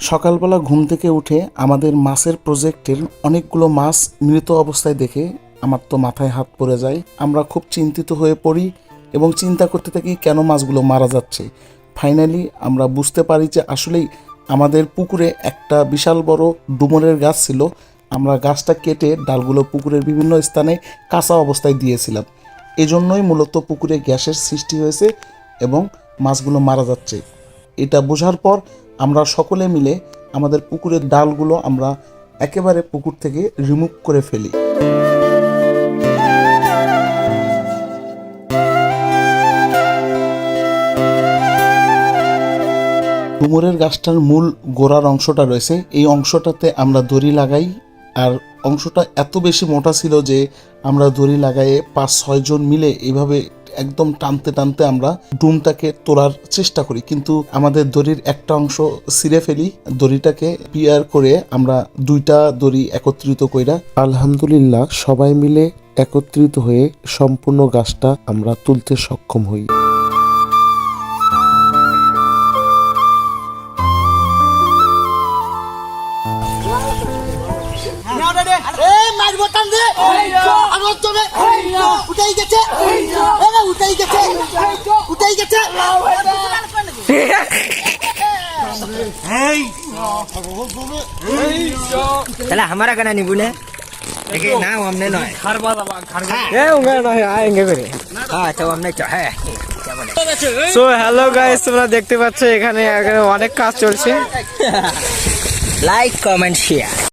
সকালবেলা ঘুম থেকে উঠে আমাদের মাছের প্রজেক্টের অনেকগুলো মাছ মৃত অবস্থায় দেখে আমার তো মাথায় হাত পড়ে যায়। আমরা খুব চিন্তিত হয়ে পড়ি এবং চিন্তা করতে থাকি কেন মাছগুলো মারা যাচ্ছে। ফাইনালি আমরা বুঝতে পারি যে আসলেই আমাদের পুকুরে একটা বিশাল বড় ডুমরের গাছ ছিল। আমরা গাছটা কেটে ডালগুলো পুকুরের বিভিন্ন স্থানে কাঁচা অবস্থায় দিয়েছিলাম। এজন্যই মূলত পুকুরে গ্যাসের সৃষ্টি হয়েছে এবং মাছগুলো মারা যাচ্ছে। এটা বোঝার পর আমরা সকলে মিলে আমাদের পুকুরের ডালগুলো আমরা একেবারে পুকুর থেকে রিমুভ করে ফেলি। ডুমুরের গাছটার মূল গোড়ার অংশটা রয়েছে। এই অংশটাতে আমরা দড়ি লাগাই আর অংশটা এত বেশি মোটা ছিল যে আমরা দড়ি লাগাইয়ে পাঁচ ছয়জন মিলে এইভাবে একদম টানতে টানতে আমরা ডুমটাকে তোলার চেষ্টা করি। কিন্তু আমাদের দড়ির একটা অংশ ছিঁড়ে ফেলি। দড়িটাকে পিয়ার করে আমরা দুইটা দড়ি একত্রিত কইরা আলহামদুলিল্লাহ সবাই মিলে একত্রিত হয়ে সম্পূর্ণ গাছটা আমরা তুলতে সক্ষম হই। এই মারব টান দে। তাহলে আমার কেন নিবু না? দেখে না অমনে নয়। এ উঙ্গা নয় আয়েঙ্গে করে। হ্যাঁ তো অমনে চ হ্যাঁ। সো হ্যালো গাইস তোমরা দেখতে পাচ্ছ এখানে এখানে অনেক কাজ চলছে। Like comment share